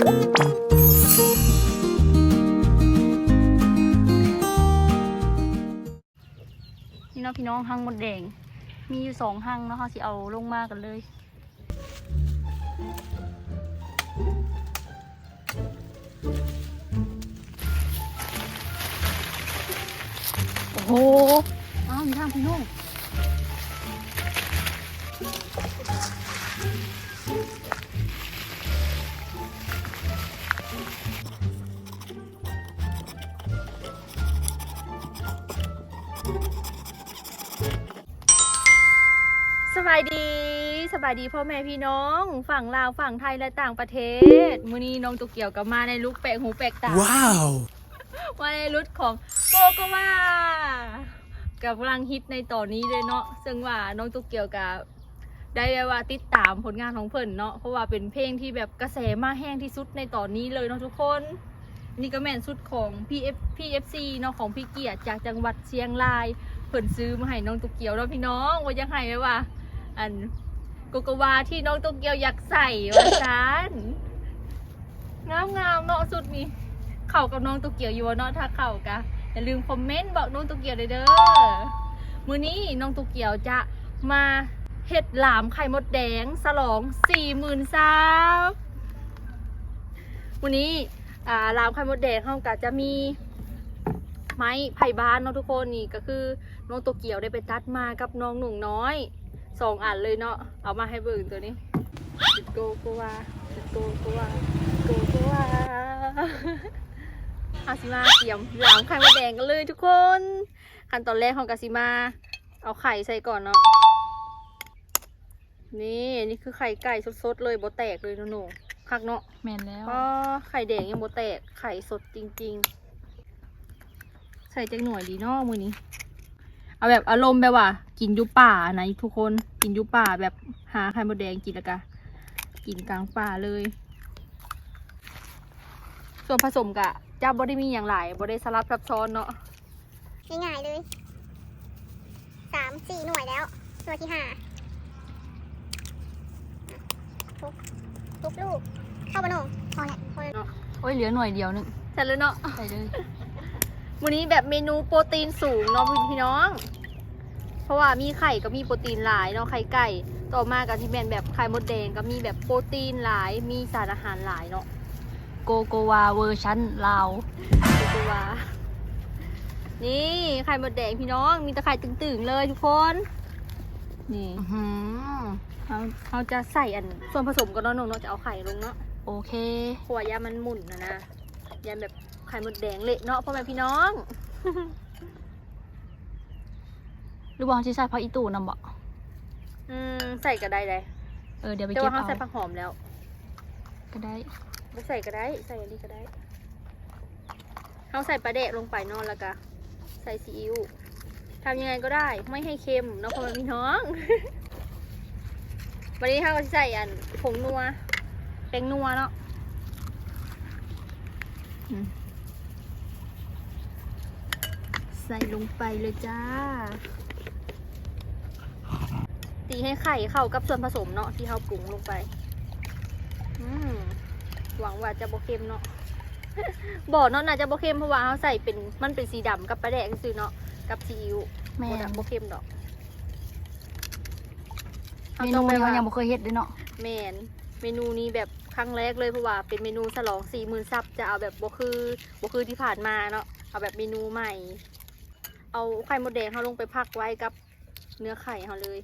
นี่เนาะพี่น้องหังหมดแดง มีอยู่สองหังเนาะเขาสิเอาลงมากันเลย โอ้โหอ้าวมีทางพี่น้อง สบายดีสบายดีพ่อแม่พี่น้อง ฝั่งลาวฝั่งไทยและต่างประเทศมื้อนี้น้องตุกเกี่ยวกับมาในลุกแปลกหูแปลกตา Wow! มาในรุดของโกโกวากับกำลังฮิตในตอนนี้เลยเนาะซึ่งว่าน้องตุกเกี่ยวกับได้แบบว่าติดตามผลงานของเพิ่นเนาะเพราะว่าเป็นเพลงที่แบบกระแสมาแห้งที่สุดในตอนนี้เลยเนาะทุกคน นี่ก็แม่นสุดของ PF PFC เนาะของพี่เกียรติจากจังหวัดเชียงรายเพิ่นซื้อมาให้น้องตุกเกียวเนาะพี่น้องว่ายังไงไว้ว่า อันโกโกวาที่น้องตุกเกียวอยากใส่ว่าซันงามงามๆเนาะสุดนี้เข้ากับน้องตุกเกียวอยู่ว่เนาะถ้าเข้ากะอย่าลืมคอมเมนต์บอกน้องตุกเกียวด้วยเด้อมื้อนี้น้องตุกเกียวจะมาเห็ดหลามไข่มดแดงสลองสี่หมื่นซับวันนี้ อ่าหลามไข่มดแดงเขากะจะมีไม้ไผ่บ้านเนาะทุกคนนี่ก็คือน้องตุกเกียวได้ไปตัดมากับน้องหนุ่งน้อยสองอันเลยเนาะเอามาให้เบิ่งตัวนี้โกโกวาโกโกวาโกโกวาอาซิมาเตรียมหลามไข่มดแดงกันเลยทุกคนขั้นตอนแรกของกาซิมาเอาไข่ใส่ก่อนเนาะนี่นี่คือไข่ไก่สดๆเลยโบแตกเลยเนาะหนู คักเนาะแมนแล้ว ก็ไข่แดงยังโบแตก ไข่สดจริง ๆ ใส่จักหน่วยดีเนาะมือนี้ เอาแบบอารมณ์แบบว่า กินอยุป่านะทุกคน กินอยุป่าแบบหาไข่มดแดงกินแล้วกะกินกลางป่าเลย ส่วนผสมกะจะบ่ได้มีอย่างหลายบ่ได้สลับซับซ้อนเนาะ ง่ายๆเลย สามสี่หน่วยแล้ว ตัวที่ห้า ทุกทุกลูกเข้าบานงพอแหละพอแล้วโอ้ยเหลือหน่วยเดียวนึงเสร็จแล้วเนาะใส่เลยวันนี้แบบเมนูโปรตีนสูงเนาะพี่น้อง เพราะว่ามีไข่ก็มีโปรตีนหลายเนาะไข่ไก่ ต่อมากับที่เป็นแบบไข่มดแดงก็มีแบบโปรตีนหลาย มีสารอาหารหลายเนาะโกโกวาเวอร์ชันลาวดูตัวว่านี่ไข่มดแดงพี่น้อง มีแตะไคร่ตึงๆเลยทุกคน นี่อื้อหือ เขาเขาจะใส่อันส่วนผสมก็เนาะหนูเนาะจะเอาไข่ลงเนาะโอเคเพราะว่ายามันหมุนนะนะยาแบบไข่มดแดงเละเนาะพ่อแม่พี่น้องหรือว่าเขาจะใส่ผักอีตูนำบ่อืมใส่ก็ได้เลยเออเดี๋ยวไปแต่เก็บว่าเขาเอาใส่ผักหอมแล้ว ก็ได้ไม่ใส่ก็ได้ ใส่อันนี้ก็ได้เขาใส่ปลาเดะลงไปเนอนแล้วก็ใส่ซีอิ๊วทำยังไงก็ได้ ไม่ให้เค็มเนาะพ่อแม่พี่น้อง วันนี้เขาก็สิใส่อันผงนัวแป้งนัวเนาะอืมใส่ลงไปเลยจ้า ตีให้ไข่เข้ากับส่วนผสมเนาะที่เขาปรุงลงไป อืมหวังว่าจะโบเค็มเนาะบอกเนาะน่าจะโบเค็มเพราะว่าเขาใส่เป็นมันเป็นสีดำกับปลาแดกซื่อๆเนาะกับซีอิ๊วแม่โบนดำโบเค็มดอก เมนูนี้เขายังบ่เคยเฮ็ดเลยเนาะแมนเมนูนี้แบบครั้งแรกเลยเพราะว่าเป็นเมนูฉลองสี่หมื่นซับจะเอาแบบโบคือโบคือที่ผ่านมาเนาะเอาแบบเมนูใหม่ เอาไข่มดแดงเขาลงไปพักไว้กับเนื้อไข่เขาเลย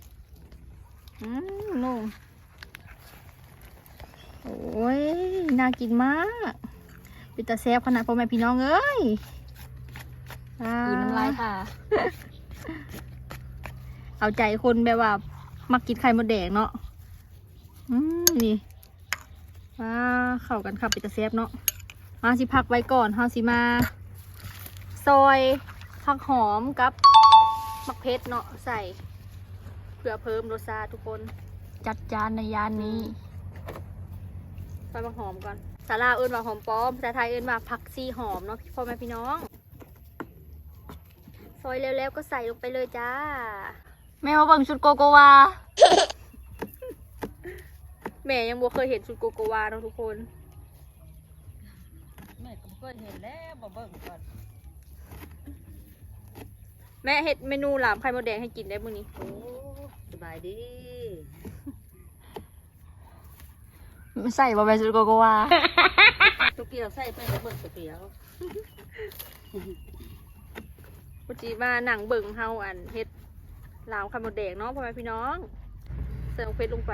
อืมนุ่มโอ้ยน่ากินมากเป็นตาแซ่บขนาดพ่อแม่พี่น้องเอ้ยอ่าคืนน้ำลายค่ะ เอาใจคนแบบว่า มักกินไข่มดแดงเนาะอืมนี่ว้าเข้ากันครับเป็นตาแซ่บเนาะมาสิพักไว้ก่อนเฮาสิมาซอยผักหอมกับมักเพชรเนาะใส่เพื่อเพิ่มรสชาติทุกคนจัดจานในยานนี้ซอยผักหอมก่อนสาลาวเอิ้นว่าหอมป้อมภาษาไทยเอิ้นว่าผักซีหอมเนาะพ่อแม่พี่น้อง ซอยแล้วๆก็ใส่ลงไปเลยจ้า แม่มาเบิ่งชุดโกโกวา แม่ยังบ่เคยเห็นชุดโกโกวาเนาะทุกคนก็เห็นแล้วบ่เบิ่งก่อนแม่เฮ็ดเมนูหลามไข่มดแดงให้กินได้มื้อนี้ โอ้สบายดีใส่บ่แม่ชุดโกโกวา ตุกเกียวใส่ไปแล้วเบิ่งตุกเกียวปุจีมาหนังเบิ่งเฮาอันเฮ็ดห ลามไข่มดแดงเนาะพ่อแม่พี่น้องใส่ลงเพชรลงไป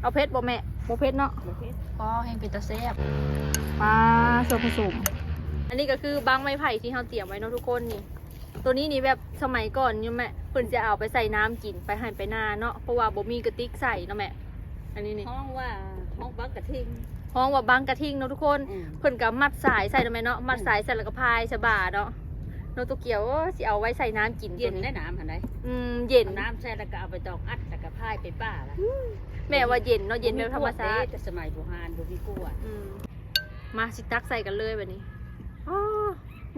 เอาเพชรบ่แม่บ่เพชรเนาะโอเคก็แห้งเป็นตาแซ่บปลาส่วนผสม อันนี้ก็คือบางไม้ไผ่ที่เราเตรียมไว้เนาะทุกคนนี่ ตัวนี้นี่แบบสมัยก่อนนี่แม่เพิ่นจะเอาไปใส่น้ำกินไปหั่นไปนาเนาะเพราะว่าบ่มีกระติกใส่เนาะแม่อันนี้นี่ห้องว่าห้องบักกะทิงห้องว่าบางกระทิงเนาะทุกคนอืมเพิ่นก็มัดสายใส่เนาะแม่เนาะมัดสายใส่แล้วก็พายสบาเนาะ โนโตเกียวโอ้สิเอาไว้ใส่น้ำกินเย็นตัวได้น้ำหันไดอืมเย็นเอาน้ำใส่แล้วก็เอาไปตอกอัดแล้วก็พายไปป้าละแม่ว่าเย็นเนาะเย็นแบบธรรมชาติแต่สมัยโบราณบ่มีกลัวอืมมาสิตักใส่กันเลยแบบนี้อ๋อ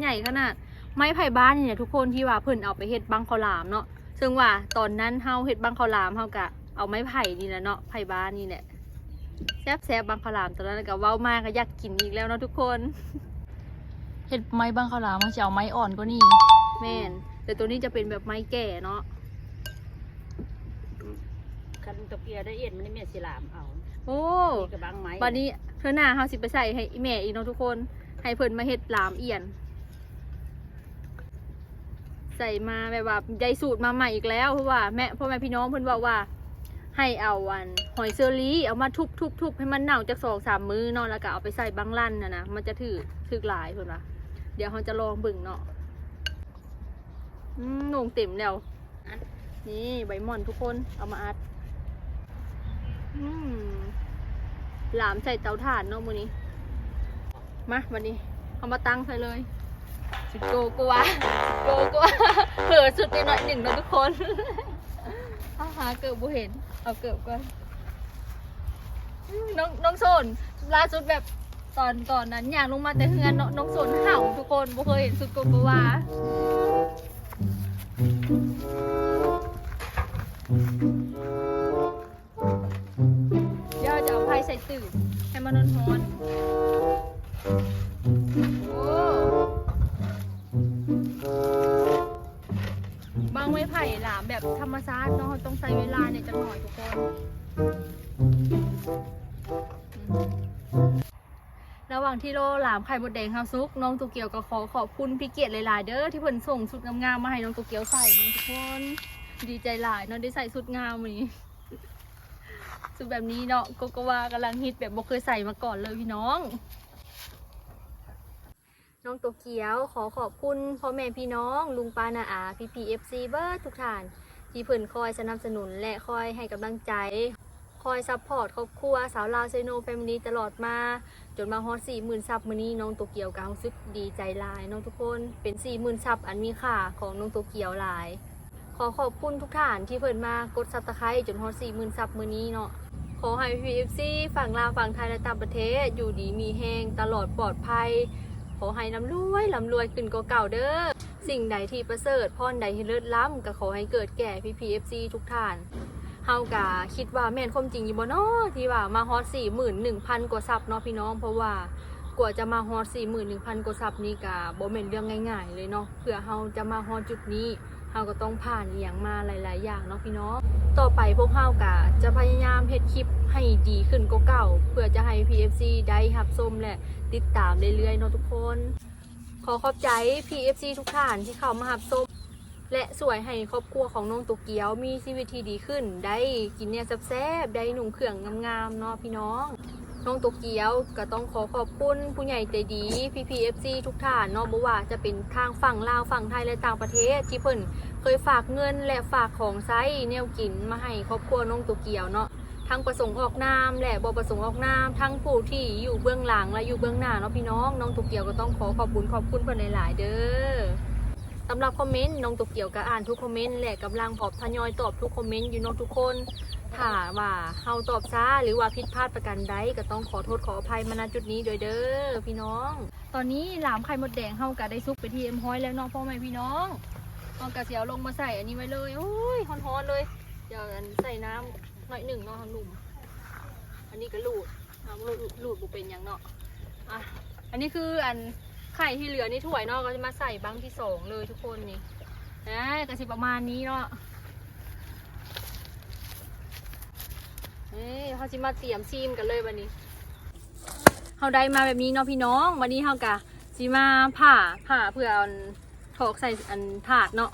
ใหญ่ขนาดไม้ไผ่บ้านนี่เนี่ยทุกคนที่ว่าเพิ่นเอาไปเฮ็ดบังข้าวหลามเนาะซึ่งว่าตอนนั้นเฮาเฮ็ดบังข้าวหลามเฮากะเอาไม้ไผ่นี่แหละเนาะไผ่บ้านนี่แหละแซ่บแซ่บบังข้าวหลามตอนนั้นก็เว้ามากก็อยากกินอีกแล้วเนาะทุกคน เฮ็ดไม้บางข้าวหลามมันสิเอาไม้อ่อนกว่านี้แม่น แต่ตัวนี้จะเป็นแบบไม้แก่เนาะคันตุกเกียวได้เอ็นมันนี่แม่สิลามเอาโอ้นี่ก็บางไม้บัดนี้เธอหน้าเฮาสิไปใส่ให้อีแม่อีกเนาะทุกคน ให้เพิ่นมาเฮ็ดหลามเอียน ใส่มาแบบว่าได้สูตรมาใหม่อีกแล้วเพราะว่าแม่พ่อแม่พี่น้องเพิ่นบอกว่า ให้เอาวันหอยเซอรี่เอามาทุบทุบทุบให้มันเน่าจากสองสามมื้อเนาะแล้วก็เอาไปใส่บังลั่นนะนะมันจะถือถือหลายเพิ่นว่า เดี๋ยวเราจะลองบิ่งเนาะอืมหนงเต็มแล้ว นี่ใบหม่อนทุกคนเอามาอัด อืมหลามใส่เตาถ่านเนาะมื้อนี้ มาวันนี้เอามาตั้งใส่เลยโกโกวโกโกวเผลอสุดไปหน่อยหนึ่งนาะทุกคนอาหาเกิดบุเห็น เอาเกิดก่อนน้องน้องโซนล่าสุดแบบ ตอนตอนนั้นอย่างลงมาแต่เฮือนเนาะน้องโซนเห่าทุกคนบ่เคยเห็นสุดกโกวาเดี๋ยวจะเอาไพ่ใส่ตื่นให้มันร้อนโอ้บางไม้ไผ่หลามแบบธรรมชาติเนาะต้องใช้เวลาเนี่ยจะหน่อยทุกคน ระหว่างที่โลหลามไข่มดแดงข้าวซุกน้องตุกเกียวก็ขอขอบคุณพี่เกียรติหลายๆเด้อที่เพิ่นส่งชุดงามๆมาให้น้องตุกเกียวใส่นะทุกคนดีใจหลายเนาะได้ใส่ชุดงามวันนี้ชุดแบบนี้เนาะโกโกวากำลังฮิตแบบบ่เคยใส่มาก่อนเลยพี่น้อง น้องโตเกียวขอขอบคุณพ่อแม่พี่น้อง ลุงปานาอาพีพีเอฟซีเบิร์ดทุกท่าน ที่เพิ่นคอยสนับสนุนและคอยให้กำลังใจ คอยซัพพอร์ตครอบครัวสาวลาวเซโนแฟมิลี่ตลอดมา จนมาฮอตสี่หมื่นซับมื้อนี้น้องโตเกียวกาวซึกดีใจหลายน้องทุกคนเป็นสี่หมื่นซับอันมีค่าของน้องโตเกียวหลาย ขอขอบคุณทุกท่านที่เพิ่นมากดซับสไครต์จนฮอตสี่หมื่นซับมื้อนี้เนาะขอให้พีเอฟซีฝั่งลาวฝั่งไทยและต่างประเทศอยู่ดีมีแห้งตลอดปลอดภัย ขอให้ร่ำรวยร่ำรวยขึ้นกว่าเก่าเด้อสิ่งใดที่ประเสริฐพรใดที่เลิศล้ำก็ขอให้เกิดแก่พี่พีเอฟซีทุกท่าน เฮากะคิดว่าแม่นความจริงอยู่บ่เนาะที่ว่ามาฮอตสี่หมื่นหนึ่งพันกว่าซับเนาะพี่น้อง เพราะว่ากว่าจะมาฮอตสี่หมื่นหนึ่งพันกว่าซับนี่กะบ่แม่นเรื่องง่ายๆ เลยเนาะเพื่อเฮาจะมาฮอตจุดนี้เฮาก็ต้องผ่านอหย่างมาหลาย ๆ อย่างเนาะพี่น้องต่อไปพวกเฮากะจะพยายามเฮ็ดคลิปให้ดีขึ้นกว่าเก่าเพื่อจะให้ PFC ได้รับชมและติดตามเรื่อยๆเนาะทุกคน ขอขอบใจ PFC ทุกท่านที่เข้ามารับชม และสวยให้ครอบครัวของน้องตุกเกียวมีชีวิตที่ดีขึ้น ได้กินเนี่ยแซ่บๆได้หนุ่มเครื่องงามๆเนาะพี่น้อง น้องตุกเกียวก็ต้องขอขอบคุณผู้ใหญ่ใจดี PPFC ทุกท่านเนาะบ่ว่าจะเป็นทางฝั่งลาวฝั่งไทยและต่างประเทศที่เพิ่นเคยฝากเงินและฝากของใช้แนวกินมาให้ครอบครัวน้องตุกเกียวเนาะทั้งประสงค์ออกนามและบ่ประสงค์ออกนามทั้งผู้ที่อยู่เบื้องหลังและอยู่เบื้องหน้าเนาะพี่น้องน้องตุกเกียวก็ต้องขอขอบคุณขอบคุณเพิ่นหลาย ๆ เด้อ สำหรับคอมเมนต์น้องตกเกี่ยวกับอ่านทุกคอมเมนต์และกำลังพอบทยอยตอบทุกคอมเมนต์อยู่เน้องทุกคนถ้าว่าเฮาตอบช้าหรือว่าผิดพลาดประการใดก็ต้องขอโทษขออภัยมาณจุดนี้โดยเด้อพี่น้อง ตอนนี้หลามไข่มดแดงเฮาก็ได้ซุกไปที่เอ็มห้อยแล้วเน้องพ่อแม่พี่น้องเอากระเสียวลงมาใส่อันนี้ไว้เลยโอ้ยฮ้อนๆเลยเดี๋ยวอันใส่น้ำหน่อยหนึ่งเนาะทางหนุ่มอันนี้ก็ลูดน้ำลูดลูดบุเป็นหยังเนาะอะอันนี้คืออัน ไข่ที่เหลือนี่ถ้วยเนาะก็จะมาใส่บังที่สองเลยทุกคนนี่นะกระสิประมาณนี้เนาะเอ้ยเขาจะมาเตรียมซีมกันเลยวันนี้เขาได้มาแบบนี้เนาะพี่น้อง วันนี้เขากะสิมาผ่าผ่าเพื่อเอาถอกใส่อันถาดเนาะ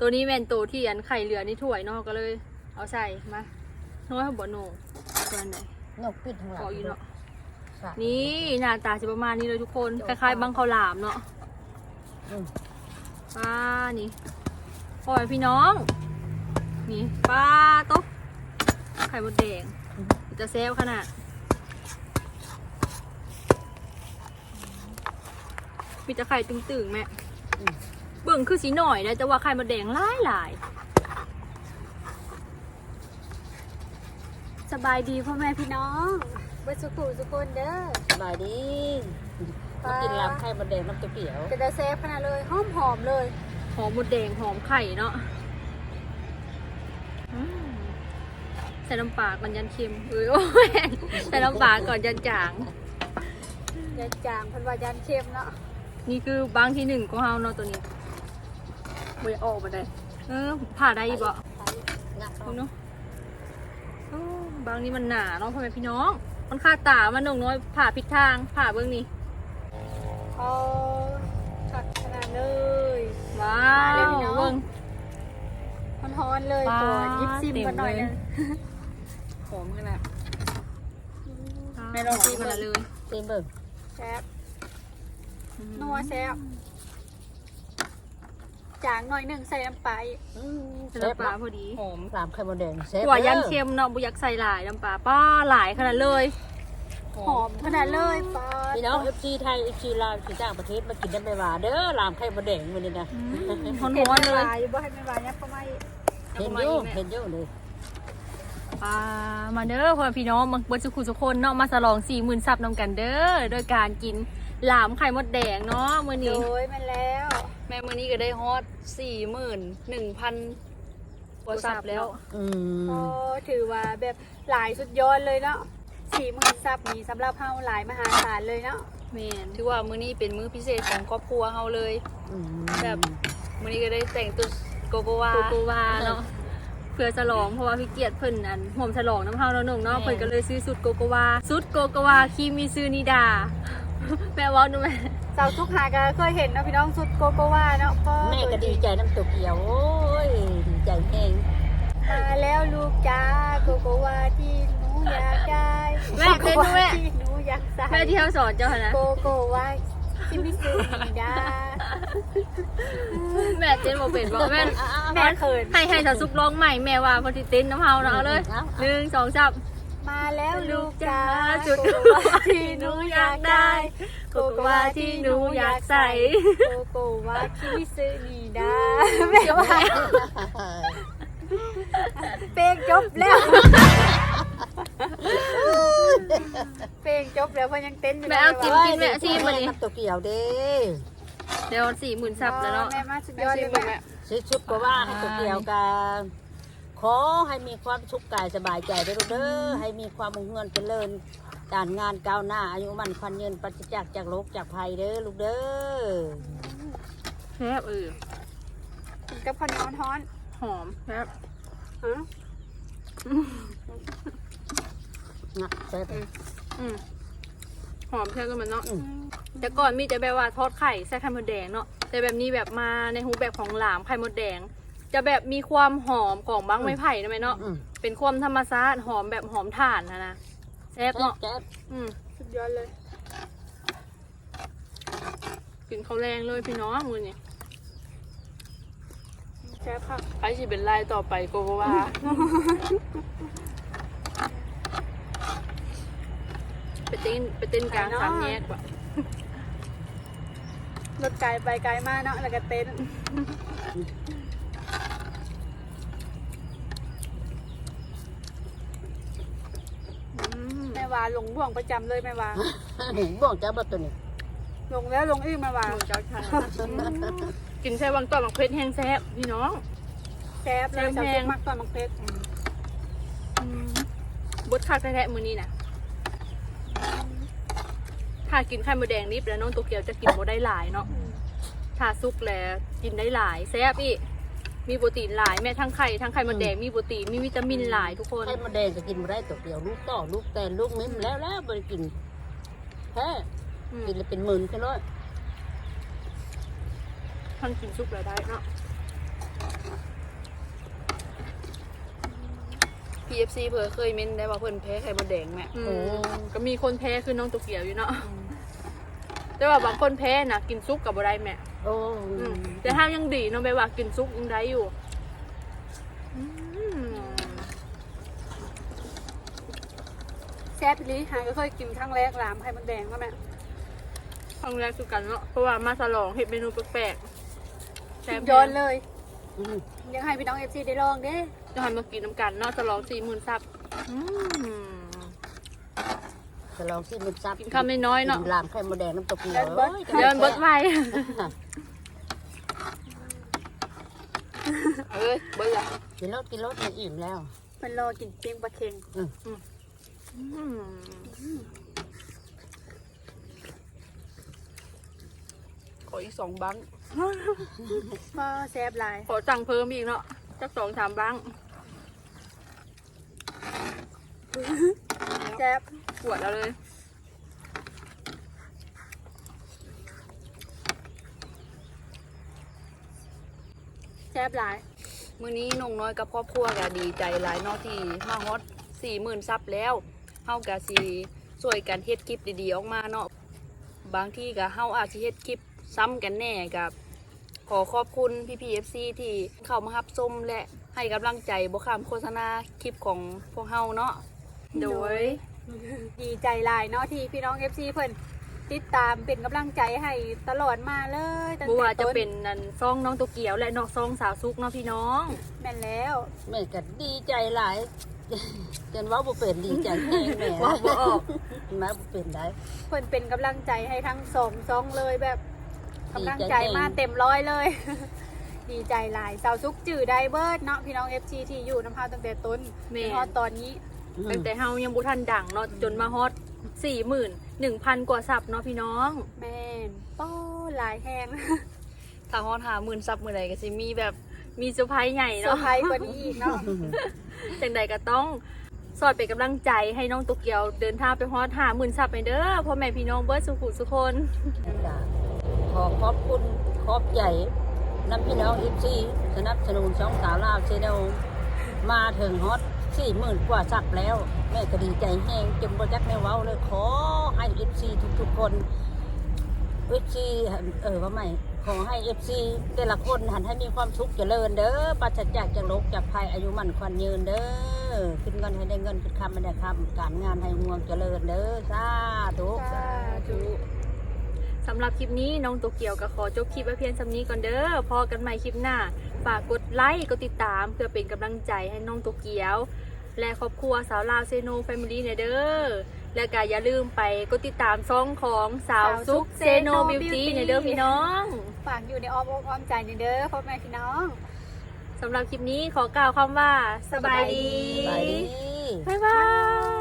ตัวนี้แมนตัวที่อันไข่เหลือนี่ถ้วยเนาะก็เลย เอาใส่มาน้อยเขาบอกโหนตัวไหนนกปิดข้างหลังขออยู่เนาะ ค่ะนี่หน้าตาจะประมาณนี้เลยทุกคนคล้ายๆบังข้าวหลามเนาะอืมป้านี่ปล่อยพี่น้อง นี่ป้าตุ๊กไข่มดแดงจะเซฟขนาดมีแต่ไข่ตึงๆแม่เบิ่งคือสีหน่อยนะแต่ว่าไข่มดแดงหลายหลายๆสบายดีพ่อแม่พี่น้อง เบิร์สุขุสุกคนเด้อสบายดีมากินลำไข่มดแดงน้ำตัวเขียวเป็นตาเซฟขนาดเลยหอมหอมๆเลยหอมหมดแดงหอมไข่เนาะอืมใส่น้ำปลาก่อนยันเค็มเอ้ยโอ้ยใส่น้ำปลาก่อนยันจาง ยันจางเพันว่ายันเค็มเนาะนี่คือบางที่หนึ่งของเฮาเนาะตัวนี้บริออกมาได้เออผ่าได้อีกบ่ งัดคุณเนาะโอ้บางนี้มันหนาเนาะพ่อแม่พี่น้อง มันคาดตา มันหนงน้อยผ่าผิดทาง ผ่าเบื้องนี้เอาขัดขนาดเลยว้ามาเลยวพี่น้องเบิ่งมันฮ้อนเลยปลาขอยิบซิมกันหน่อยเต็มนึเลยงหอมขนาดไม่ลองชิมขนาดเลยเต็มเบิ่งแซ่บนัวแซ่บ จางหน่อยหนึ่งใส่น้ำปลาอีกอืมใส่เซฟน้ำปลาเนาะพอดีหอมลำไข่มดแดงเซฟหัวยันเค็มเนาะบุยักใส่หลายน้ำปลาป้าหลายขนาดเลยหอมขนาดเลยปลาพี่น้องเอฟซีไทยเอฟซีลาวที่ต่างประเทศมากินได้ไหมว่าเด้อลำไข่มดแดงมื้อนี้นะฮอนเห็นฮอนไม่เลหวายยอยู่บ่ให้ไม่หวายยับเข้ามาอีกเห็นอยู่เห็นอยู่เลยปลามาเด้อพ่อแม่พี่น้องมาเบิร์สุขุสุคนเนาะมาฉลองสี่หมื่นซับนำกันเด้อโดยการกิน หลามไข่มดแดงเนาะมื้อโดนี้ ยมันแล้ว แม่มื้อนี้ก็ได้ฮอตสี่หมื่นหนึ่งพันกว่าซับแล้ว อืม ก็ถือว่าแบบหลายสุดยอดเลยเนาะสี่หมื่นซับนี่สำหรับเฮาหลายมหาศาลเลยเนาะแม่นถือว่ามื้อนี้เป็นมื้อพิเศษของครอบครัวเฮาเลยอืมแบบมื้อนี้ก็ได้แต่งตัวโกโกวาโกโกวาเนาะเพื่อฉลองเพราะว่าพี่เกียรติเพิ่นอันห่วมฉลองน้ำเฮาแล้วหนุ่งเนาะเพิ่นก็เลยซื้อสุดโกโกวาสุดโกโกวาคีมีซื้อนิดา แม่เว่าดูแม่สาวทุกหาก็เคยเห็นเนาะพี่น้องสุดโกโกวาเนาะก็แม่ก็ดีใจน้ำตัวเขียวโอ้ยดีใจเองมาแล้วลูกจ้าโกโกวาที่หนูอยากได้แม่เต้นดูแม่โกโกวาที่หนูอยากใส่แม่ที่เขาสอนเจ้าหั่นนะโกโกวาที่ไม่ซื้อดีดาแม่เต้นบ่เป็นบ่แม่แม่เขิน ให้ให้สาวซุปร้องใหม่แม่ว่าพอสิเต้นน้ำเฮาเนาะเอาเลยหนึ่งสองสาม มาแล้วลูกจ้าจุโกดโกวาที่หนูอยากได้โกโกวาที่หนูอยากใส่โกโกวาที่ไม่ซื้อดีดาแม่ว่าเพลงจบแล้วเพลงจบแล้วเพราะยังเต้นอยู่แม่เอากินว่ากินแม่ซีมาดิน้ำตัวเขียวเด้เดี๋ยวสี่หมื่นซับแล้วเนาะแม่มาสุดยอดเลยแม่ซื้อชุดก็ว่าให้ตัวเกี่ยวกัน ขอให้มีความสุขกายสบายใจเด้อลูกเด้อให้มีความมุ่งเงินเจริญการงานก้าวหน้า อายุมันพันยืนปราศจากจากโรคจากภัยเด้อลูกเด้อแซ่บเออกินกับข้าวเหนียวท้อนหอมแซ่บๆฮะนะเสร็จอืมหอมแซ่บกันมันเนาะอืมแต่ก่อนมีแต่แบบว่าทอดไข่ใส่ไข่มดแดงเนาะแต่แบบนี้แบบมาในรูปแบบของหลามไข่มดแดง จะแบบมีความหอมของบังไม้ไผ่นะแม่เนาะ อืมเป็นความธรรมชาติหอมแบบหอมถ่านนะนะแซ่บเนาะแจ๊บอืมสุดยอดเลย กินข้าวแรงเลยพี่น้องมือนี่แซ่บค่ะไอชีเป็นลายต่อไปโกโกวาไปเต้นไปเต้นกลางสามแยกว่ะรถไกลไปไกลมากเนาะแล้วก็เต้น อืม แม่ วาลงบ่วงประจำเลยแม่วานี่บ่วงจ้าบ่ตัวนี้ลงแล้วลงอีกแม่วาหมูเจ้าชายกินใช่วังต่อหมักเพชรแห้งแซ่บพี่น้อง แซ่บเลยแซ่สาวบแพทุงกมักตอนมักเพชรบดคักแท้ๆมือนี้นะถ้ากินไข่มดแดงนิบแล้วน้องโตเกียวจะกินบ่ได้หลายเนาะถ้าซุกแล้วกินได้หลายแซ่บอีก มีโปรตีนหลายแม่ทั้งไข่ทั้งไข่มดแดงมีโปรตีนมีวิตามินหลายทุกคนไข่มดแดงก็กินมาได้ตัวเดียวลูกต่อลูกแต่ลูกมิ้มแล้วแล้วบริกินแค่อืมกินเลยเป็นหมื่นแค่ร้อยทั้งกินซุกแล้วได้เนาะ PFC เผื่อเคยเม้นได้ว่าเพิ่นแพ้ไข่มดแดงแม่อืโอ้มก็มีคนแพ้คือน้องโตเกียวอยู่เนาะแต่ว่าบางคนแพ้นะกินซุกกับบ่ได้แม่ โอ้อืมแต่ถ้ายังดีเน้องไปว่ากินซุกยังได้อยู่อืมแซ่บอีหลีหาก็เคยกินครั้งแรกหลามไข่มดแดงก็แม่ครั้งแรกคือกันเนาะเพราะว่ามาสลองเห็ดเมนูแปลกๆแซ่บย้อนเลย อืมยังให้พี่น้องเอฟซีได้ลองเด้ จะหันมากินน้ำกันเนาะสลองสี่หมื่นซับอืม จะลองสิมันซับกินคำน้อยๆเนาะกิลามไข่มดแดงน้ำตกเกียวเดินเบิดไวเอ้ยเบิ่งละกินรถกินรถมันอิ่มแล้วมันรอกินปิ้งปลาเค็งอืมขออีกสองบังก็แซ่บหลาย ขอสั่งเพิ่มอีกเนาะจักสองสามบ้าง แซ่บปวดแล้วเลยแซ่บหลาย มื้อนี้นงน้อยกับครอบครัวก็ดีใจหลายเนาะที่มาฮอต40,000ซับแล้วเฮาก็สิช่วยกันเฮ็ดคลิปดีๆออกมาเนาะ บางที่ก็เฮาอาจสิเฮ็ดคลิปซ้ำกันแน่กับ ขอขอบคุณพี่พี FC ที่เข้ามารับชมและให้กำลังใจบ่ข้ามโฆษณาคลิปของพวกเฮาเนาะ โดย ดีใจหลายเนาะที่พี่น้องเอฟซีเพิ่นติดตามเป็นกำลังใจให้ตลอดมาเลยตั้งบัวาแต่จะต้นเป็นนันซองน้องโตเกียวและน้องซองสาวซุกเนาะพี่น้อง แม่นแล้ว แม่ก็ดีใจหลาย จนเว่าบ่เป็นดีใจแน่แม่ว่าบ่ออกมาบ่เป็นได้ เพิ่นเป็นกำลังใจให้ทั้งสองซองเลยแบบดีใจกำลังใจมาเต็มร้อยเลย ดีใจหลายสาวซุกจื่อไดเบิร์ดเนาะพี่น้อง FC ที่อยู่น้ำพาวตั้งแต่ต้นแม่จนฮอดตอนนี้อืม ตั้งแต่เฮายังบุทันดังเนาะจนมาฮอตสี่หมื่นหนึ่งพันกว่าสับเนาะพี่น้องแม่นป้อหลายแหงถ้าฮอต50,000ซับมื้อใดก็สิมีแบบมีเซอร์ไพรส์ใหญ่เซอเนาะร์ไพรส์กว่านี้อีกเนาะจังใดก็ต้องสอดเป็นกำลังใจให้น้องโตเกียวเดินทางไปฮอตหาหมื่นสับไปเด้อพ่อแม่พี่น้องเบิร์ดสุขุสุคนจ้ะขอขอบคุณขอบใจนำพี่น้องอีซีสนับสนุนช่องสาวลาวเชนลมาถึงฮอต สี่หมื่นกว่าซับแล้ว แม่ก็ดีใจแห้งจนบรจักแม่เว้าเลยขอให้เอฟซีทุกๆคนเอฟซีเออว่าไม่ขอให้เอฟซีแต่ละคนหันให้มีความสุขเจริญเด้อปราศจากจากโรคจากภัยอายุมันควันยืนเด้อขึ้นเงินให้ได้เงินขึ้นคำไม่ได้คำการงานให้งวงเจริญเด้อสาธุสาธุสำหรับคลิปนี้น้องโตเกียวก็ขอจบคลิปไว้เพียงสำนี้ก่อนเด้อพอกันใหม่คลิปหน้า ฝากกดไลค์กดติดตามเพื่อเป็นกำลังใจให้น้องโตเกียว และครอบครัวสาวลาวเซโนแฟมิลี่เนเด้อและก็อย่าลืมไปกดติดตามช่องของสาวซุกเซโนบิวตี้เนเด้อพี่น้อง ฝากอยู่ในอ้อมอกอ้อมใจในเด้อพ่อแม่พี่น้องสำหรับคลิปนี้ขอกล่าวคำว่า สบายดีไปดีบ๊ายบาย